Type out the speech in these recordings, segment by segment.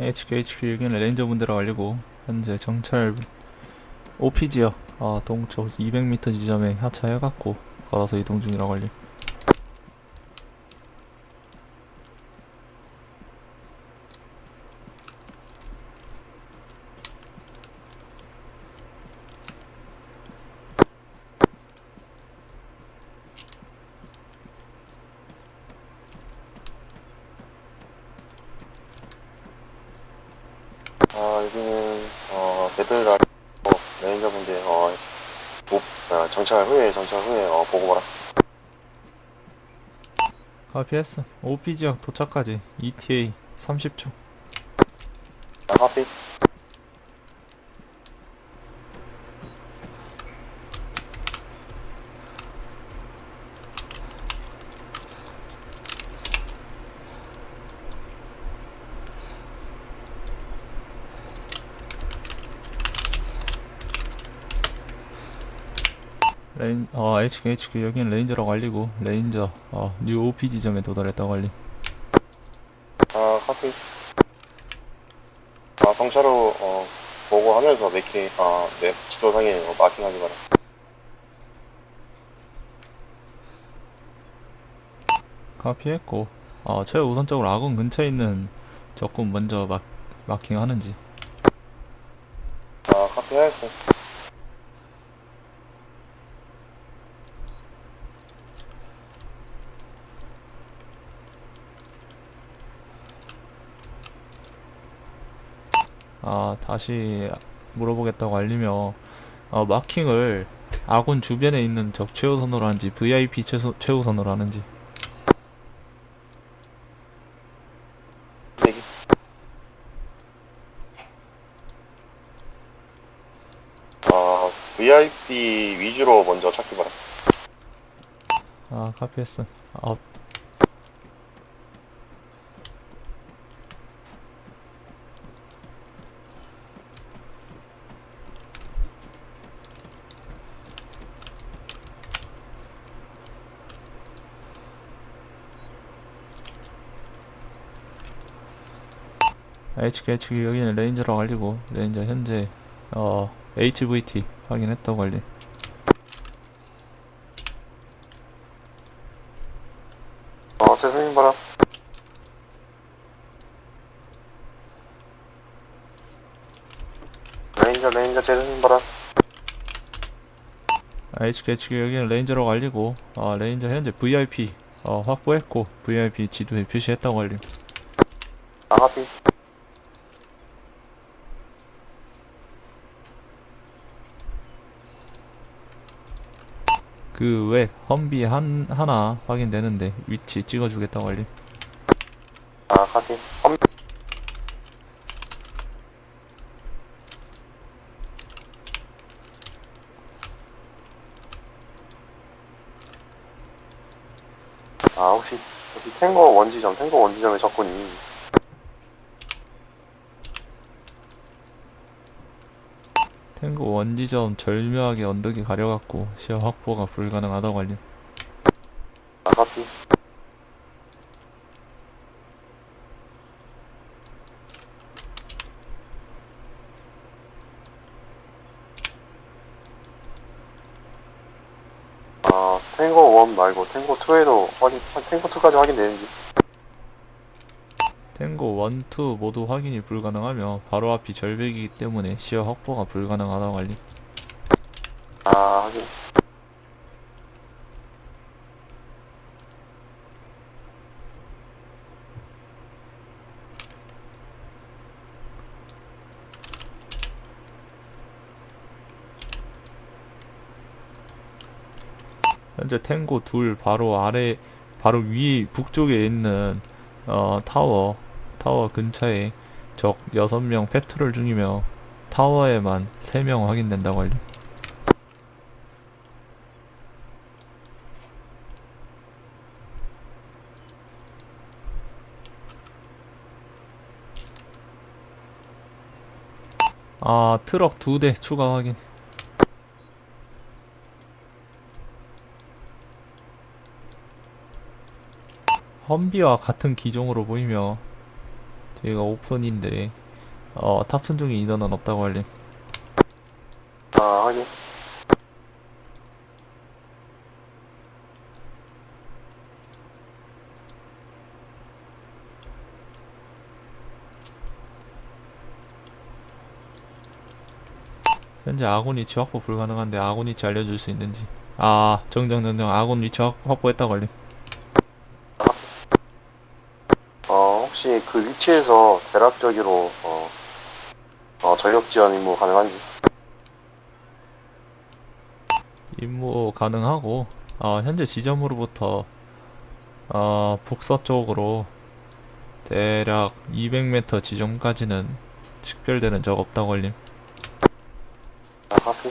HQ HQ 여기는 레인저분들하고 알리고 현재 정찰 OP지역 아, 동쪽 200m 지점에 하차해갖고 걸어서 이동 중이라고 알림 어, 여기는, 어, 매드다, 어, 매니저분들, 어, 목, 어, 정찰 후에, 정찰 후에, 어, 보고 봐라. 카피했어 OP지역 도착까지 ETA 30초 아, 하피. 레인 어 HQ HQ 여기는 레인저라고 알리고 레인저 어뉴 OP 지점에 도달했다고 알림 아, 하피. 아, 정찰로, 어, 보고하면서 매킹, 아, 맵, 지도상에 어, 마킹하지 마라. 카피했고 어 최우선적으로 아군 근처에 있는 적군 먼저 마, 마킹하는지 아, 하피 하였어. 아 다시 물어보겠다고 알리며 어, 마킹을 아군 주변에 있는 적 최우선으로 하는지 VIP 최소, 최우선으로 하는지 얘기. 아, VIP 위주로 먼저 찾기 바라. 아 카피했어 아 HK HQ 여기는 레인저라고 알리고 레인저 현재 어 HVT 확인했다고 알림 어, 대선님 봐라. 레인저, 레인저, 대선님 봐라. HK HQ 여기는 레인저라고 알리고 어, 레인저 현재 VIP 어, 확보했고 VIP 지도에 표시했다고 알림 아, 하피. 그외 험비 한 하나 확인되는데 위치 찍어주겠다고 알림 아, 하피. 험, 아, 혹시, 여기 탱고 원지점, 탱고 원지점에 적군이. 탱고 원지점 절묘하게 언덕이 가려갖고 시야 확보가 불가능하다고 알림 아, 하피. 아, 탱고 1 말고 탱고 2에도 확인, 탱고 2까지 확인되는지. 탱고 1, 2 모두 확인이 불가능하며 바로 앞이 절벽이기 때문에 시야 확보가 불가능하다고 알림 아, 확인. 현재 탱고 둘 바로 아래 바로 위 북쪽에 있는 어, 타워 타워 근처에 적 6명 패트롤 중이며 타워에만 3명 확인된다고 알려 아 트럭 2대 추가 확인. 험비와 같은 기종으로 보이며 저희가 오픈인데 어, 탑승 중인 인원은 없다고 알림. 아, 확인. 현재 아군 위치 확보 불가능한데 아군 위치 알려줄 수 있는지. 아, 정정정정 아군 위치 확, 확보했다고 알림. 어, 혹시 그 위치에서 대략적으로, 어, 어, 전력 지원 임무 가능한지? 임무 가능하고 어, 현재 지점으로부터 어, 북서쪽으로 대략 200m 지점까지는 식별되는 적 없다고 알림. 아, 하프?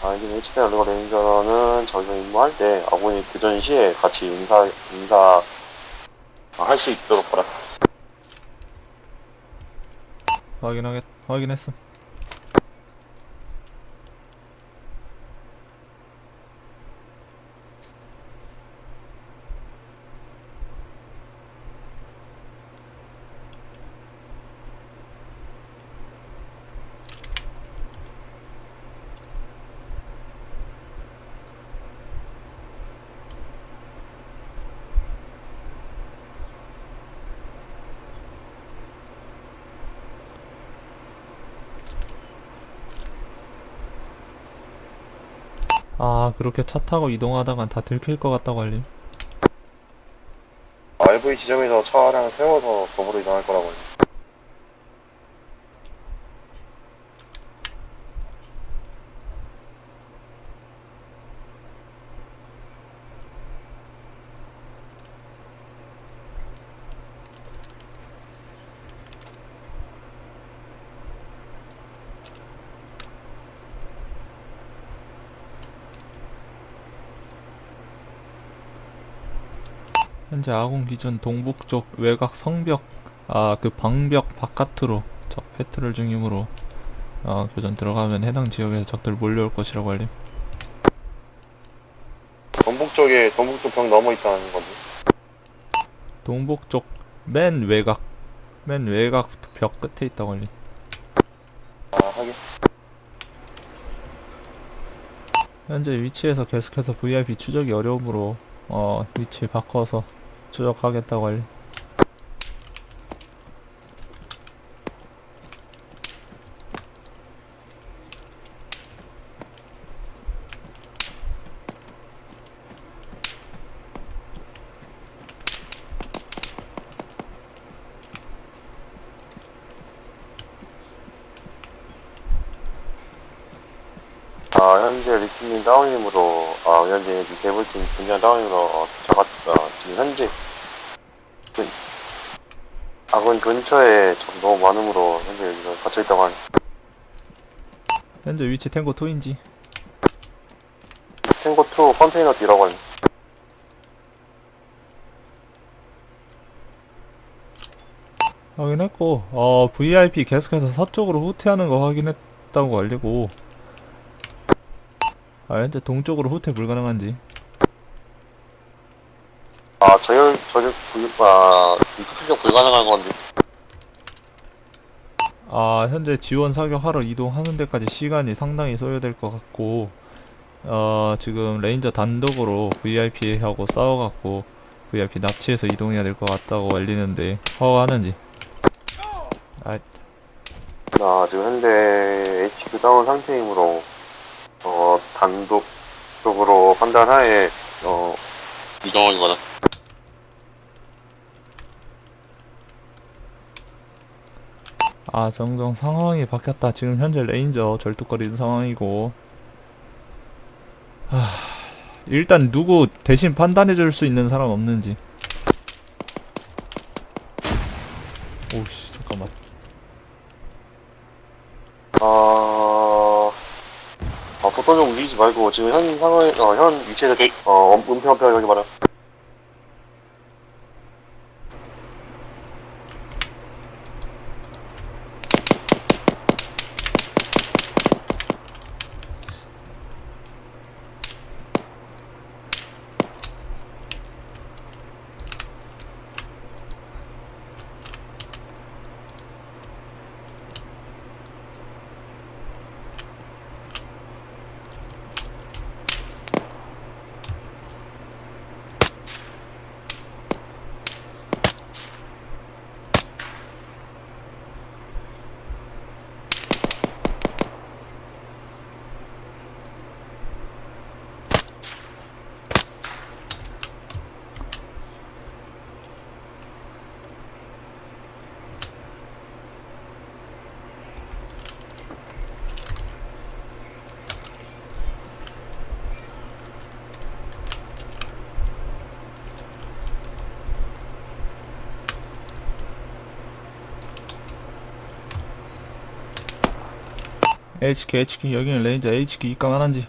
아, 이게 HT 얼리거 레인저는 저희가 임무할 때 아군이 교전 시에 같이 인사, 인사, 할 수 있도록 하라. 확인하겠 확인했음. 아 그렇게 차 타고 이동하다간 다 들킬 것 같다고 알림. RV 지점에서 차량 세워서 도보로 이동할 거라고. 현재 아군 기준 동북쪽 외곽 성벽 아 그 방벽 바깥으로 적 패트롤 중이므로 어, 교전 들어가면 해당 지역에서 적들 몰려올 것이라고 알림. 동북 쪽에, 동북 쪽벽 넘어 있다는 건데. 동북 쪽 맨 외곽 맨 외곽 벽 끝에 있다고 알림. 아, 하긴. 현재 위치에서 계속해서 VIP 추적이 어려우므로 어 위치 바꿔서 추적하겠다고 알 아, 현재 리스님 다운님으로, 아, 현재 리세블팀 분장 다운님으로, 어, 도착했, 어, 지금 현재, 그, 아군 근처에 좀 너무 많음으로, 현재 여기서 갇혀있다고 하니, 현재 위치 탱고 2인지. 탱고2 컨테이너 뒤라고 하니, 확인했고 어 VIP 계속해서 서쪽으로 후퇴하는 거 확인했다고 알리고 아 현재 동쪽으로 후퇴 불가능한지. 아, 저혈, 저녁, 불, 아, 이크적 불가능한 건데, 아 현재 지원 사격하러 이동하는 데까지 시간이 상당히 소요될 것 같고 어 지금 레인저 단독으로 VIP하고 싸워갖고 VIP 납치해서 이동해야 될 것 같다고 알리는데 허가하는지. 아 아, 지금 현재 HQ 다운 상태이므로, 어, 단독적으로 판단하에, 어, 이동하기보다. 아 정정 상황이 바뀌었다 지금 현재 레인저 절뚝거리는 상황이고 하, 일단 누구 대신 판단해 줄 수 있는 사람 없는지. 오씨 잠깐만. 아, 아, 보통 좀 움직이지 말고, 지금 현 상황에, 어, 현 위치에서, 대, 어, 음- 은폐, 은폐, 여기 말아. HK HK 여기는 레인저 HK 입강 안 한지.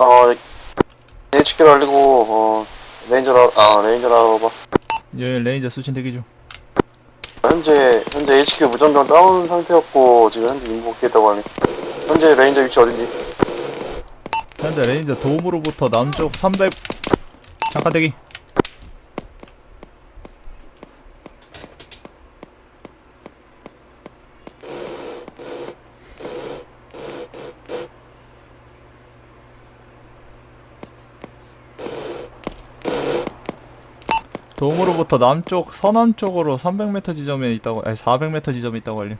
어, HQ를 알리고, 어, 레인저라, 아, 레인저라고 봐. 여기 레인저 수신 대기 중. 현재, 현재 HQ 무전병 다운 상태였고, 지금 현재 인복했다고 하네. 현재 레인저 위치 어딘지? 현재 레인저 도움으로부터 남쪽 300 잠깐 대기. 도움으로부터 남쪽 서남쪽으로 300m 지점에 있다고 아니 400m 지점에 있다고 알림.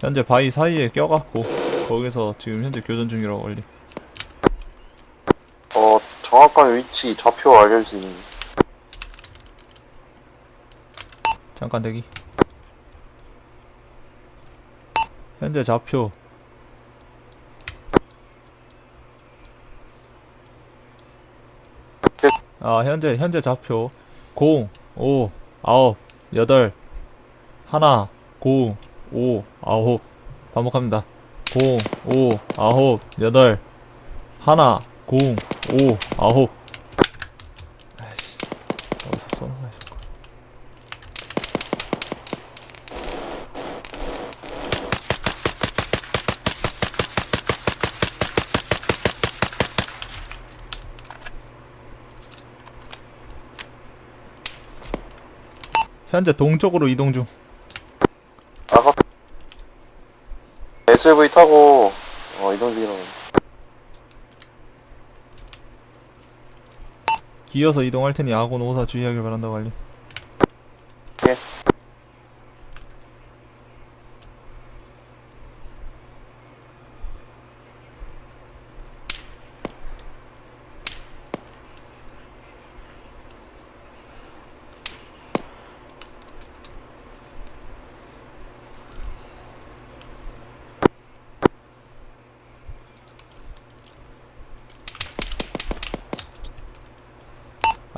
현재 바위 사이에 껴갖고 거기서 지금 현재 교전 중이라고 알림. 어, 정확한 위치, 좌표 있는. 잠깐 대기. 현재 좌표 아 현재 현재 좌표 0 5 9 8 하나 0 5 9 반복합니다. 0 5 9 8 하나 0 5 9 아이씨 어디서 쏘는 거야 자꾸 현재 동쪽으로 이동 중. 아까, SUV 타고, 어, 이동 중이라고. 기어서 이동할 테니 아군 오사 주의하길 바란다고 알림.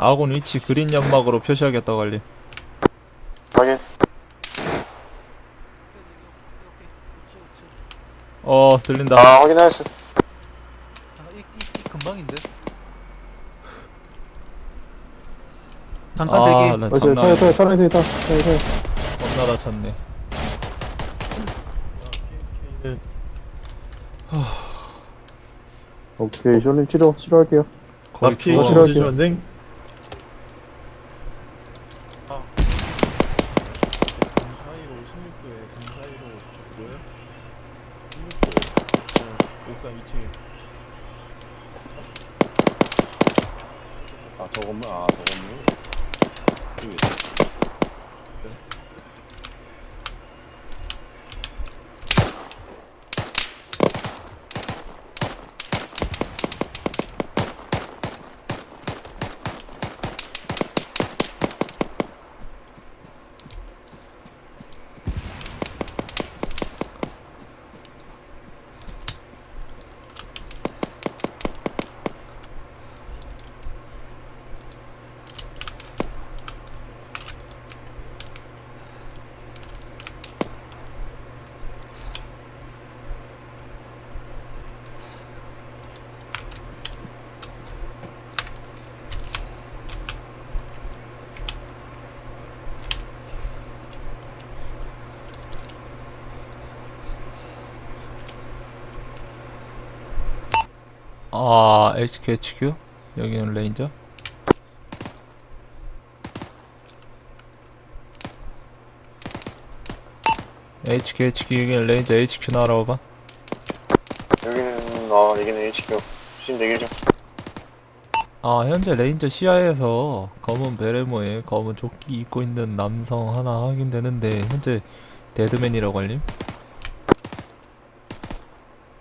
아군 위치 그린 연막으로 표시하겠다고 알림. 확인. 어 들린다. 아, 확인하였어. 금방인데. 잠깐 대기. 아, 나 어, 저 장난 타요, 타요, 아니야. 타요, 타요, 타요, 타요, 타요. 겁나 다쳤네. 오케이, 쇼님 치료, 치료할게요. 거의 납치 죽어. 싫어. 주시면 돼. 사이로 16도에 금 사이로 줬고요. 16도 어, 옥상 2층에 아, 저 건물, 아, 저 건물. 여기 있어. 아, HKHQ? 여기는 레인저? HKHQ 여기는 레인저 HQ 나와봐. 여기는, 어, 여기는 HQ. 수신 대기죠. 아, 현재 레인저 시야에서 검은 베레모에 검은 조끼 입고 있는 남성 하나 확인되는데 현재 데드맨이라고 알림?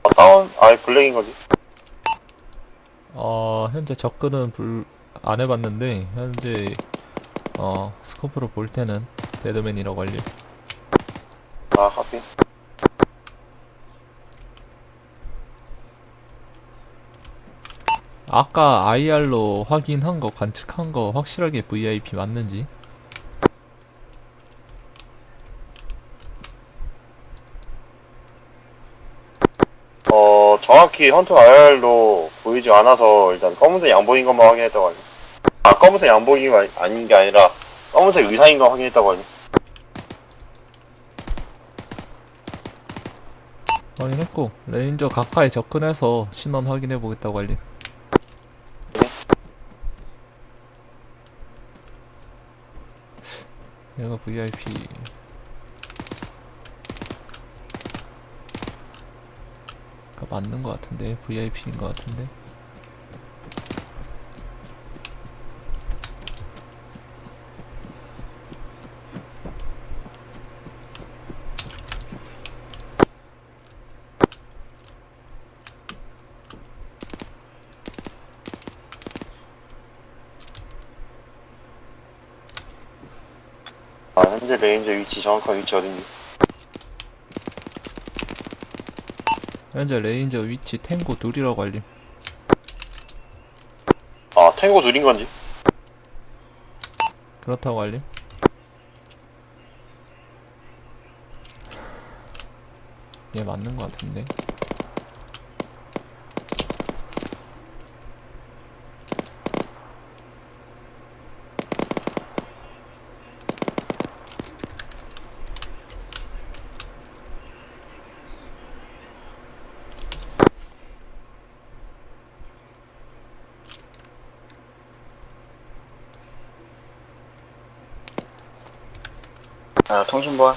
아, 다운? 아이, 블랙인 거지. 어, 현재 접근은 불, 안 해봤는데, 현재, 어, 스코프로 볼 때는 데드맨이라고 알림. 아, 카피. 아까 IR로 확인한 거, 관측한 거, 확실하게 VIP 맞는지? 어, 정확히 헌터 IR로 보이지 않아서 일단 검은색 양복인 것만 확인했다고 하죠. 아, 검은색 양복이 아- 아닌 게 아니라 검은색 의상인 거 확인했다고 하죠. 확인했고, 레인저 가까이 접근해서 신원 확인해 보겠다고 알림. 얘가 VIP. 맞는 것 같은데, VIP인 것 같은데. 아, 현재 레인저 위치, 정확한 위치 어딘지. 현재 레인저 위치 탱고 둘이라고 알림. 아, 탱고 둘인 건지. 그렇다고 알림. 얘 맞는 것 같은데. 아, 통신보안.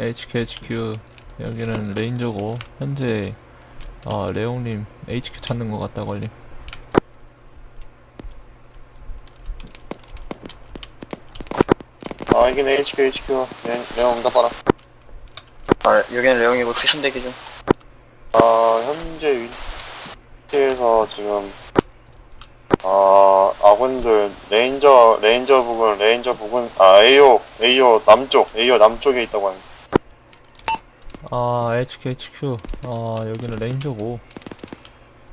HKHQ 여기는 레인저고 현재 어, 레옹님 HQ 찾는 것 같다고 알림. 아, 여기는 HQ, HQ. 네, 내용 응답하라. 아, 여기는 레옹이고 수신 대기 중. 아, 현재 위 치에서 지금, 아, 아군들, 레인저, 레인저 부근, 레인저 부근, 아, AO, AO 남쪽, AO 남쪽에 있다고 합니다. 아 HKHQ 아 여기는 레인저고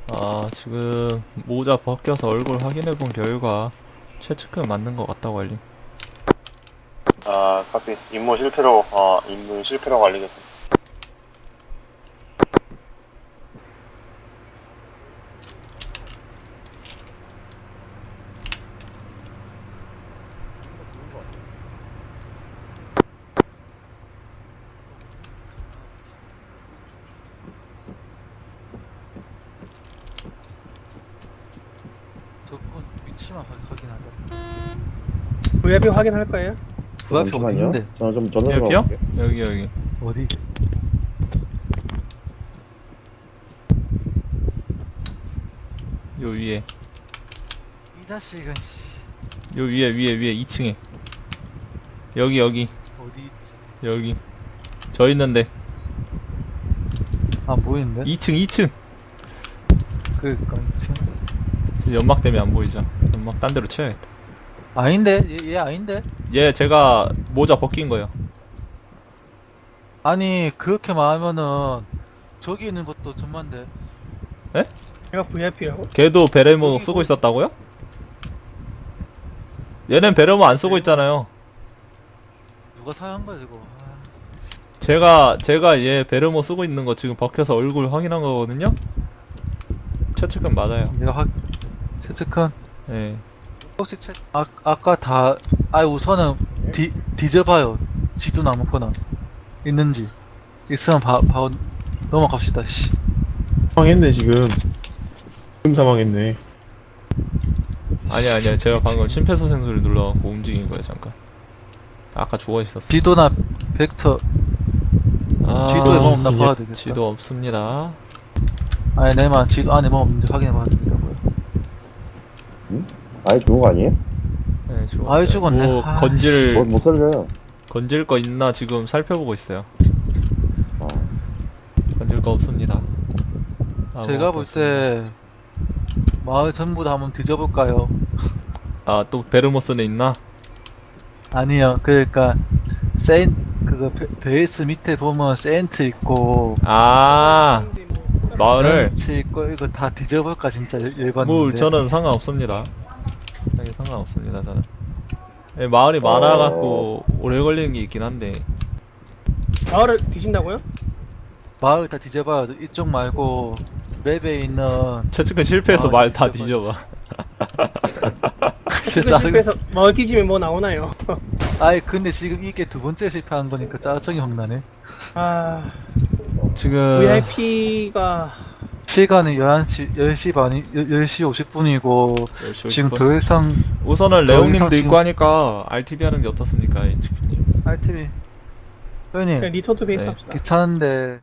아 지금 모자 벗겨서 얼굴 확인해 본 결과 최측근 맞는 것 같다고 알림. 아, 카피. 임무 실패로, 어, 임무 실패라고 알리겠습니다. 저건 위치만 확- 확인하자. VIP 확인할 거예요? VIP 어디 있는데? 저는 좀 전화 좀? 가볼게요. 여기 여기 어디? 요 위에 이 자식은 씨, 요 위에 위에 위에 2층에 여기 여기 어디 있지? 여기 저 있는데 안 보이는데? 2층 2층 그니까 지금 지금 연막 때문에 안 보이죠 연막 딴 데로 치워야겠다 아닌데? 얘, 얘 아닌데? 얘 제가 모자 벗긴 거예요 아니 그렇게 말하면은 저기 있는 것도 전만데 제가 VIP라고? 걔도 베레모 쓰고 뭐- 있었다고요? 얘는 베레모 안 쓰고 있잖아요 누가 사용한 거야 이거? 아, 제가 제가 얘 베르모 쓰고 있는 거 지금 벗겨서 얼굴 확인한 거거든요. 최측근 맞아요. 내가 확 채측한 예. 혹시 채 아, 아까 다 아 우선은 뒤 뒤져봐요 지도 나무거나 있는지 있으면 바, 바로 넘어갑시다 씨 사망했네 지금. 지금 사망했네. 아니야 아니야 제가 방금 심폐소생술을 눌러갖고 움직인 거예요 잠깐. 아까 죽어 있었어. 지도나 벡터 아, 지도에 뭐 없나 예, 봐야 되겠다 지도 없습니다. 아니 내만 지도 안에 뭐 없는지 확인해봐야 된다고요 아예 죽은 거 아니에요? 네, 죽었어요. 아이, 죽었네. 뭐 아, 건질 못, 못 살려요. 건질 거 있나 지금 살펴보고 있어요. 아, 건질 거 없습니다. 제가 아무것도 볼 없습니다. 때 마을 전부 다 한번 뒤져볼까요? 아, 또 베르모스는 있나? 아니요 그러니까 세인 그거 베, 베이스 밑에 보면 세인트 있고 아, 마을을 있고 이거 다 뒤져볼까 진짜 열- 열받는데 뭐 저는 상관없습니다. 네, 상관없습니다 저는. 예, 마을이 많아갖고 오래 걸리는 게 있긴 한데 마을을 뒤진다고요? 마을 다 뒤져봐요 이쪽 말고 맵에 있는 최측근 실패해서 아, 말 다 뒤져봐. 실패해서 마을 뒤지면 뭐 나오나요? 아이 근데 지금 이게 두 번째 실패한 거니까 짜증이 확 나네 아 지금 VIP가 시간이 11시 10시 반이 10시 50분이고 10시 지금 50분. 더 이상 우선은 더 이상 레옹님도 있고 지금- 하니까 RTB 하는 게 어떻습니까, 이 치킨님? RTV 형님 그냥 리턴 투 베이스 네. 합시다. 귀찮은데